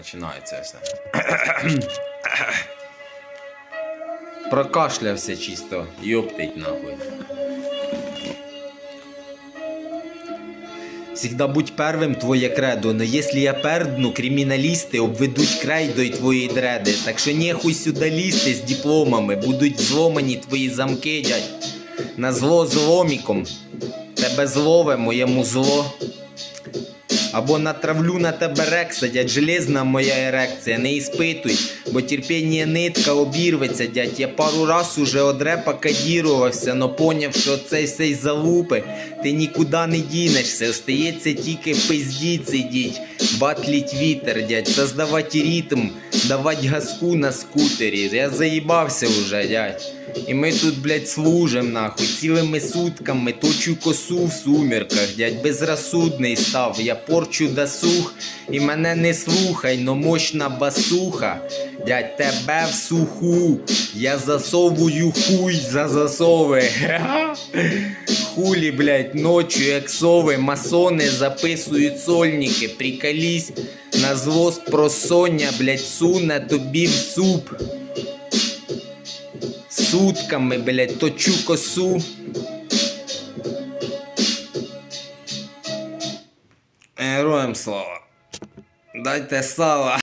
починається все. Прокашлявся чисто, йоптить нахуй. Всегда будь первим твоє кредо, но если я пердну, криміналісти обведуть крейдою твої дреди. Так що нехуй сюди лізти з дипломами, будуть зломані твої замки, дядь. На зло зломіком. Тебе злове, моєму зло. Або натравлю на тебе рекса, дядь, железна моя ерекція, не іспитуй, бо терпіння нитка обірветься, дядь. Я пару раз уже од репа кадірувався, но поняв, що цей сей залупи, ти нікуди не дінешся, остається тільки пиздіть сидіть, батліть вітер, дядь, создавать ритм, давать газку на скутері. Я заїбався уже, дядь. І ми тут, блядь, служим нахуй цілими сутками, точу косу в сумірках, дядь, безрозсудний став, я порчу досух, і мене не слухай, но мощна басуха, дядь, тебе в суху, я засовую хуй за засови. Хулі, блядь, ночью, як сови, масони записують сольники, приколись, на зло просоння, блядь, суне тобі в суп. Сутками, блядь, точу косу. Героям слава. Дайте сала.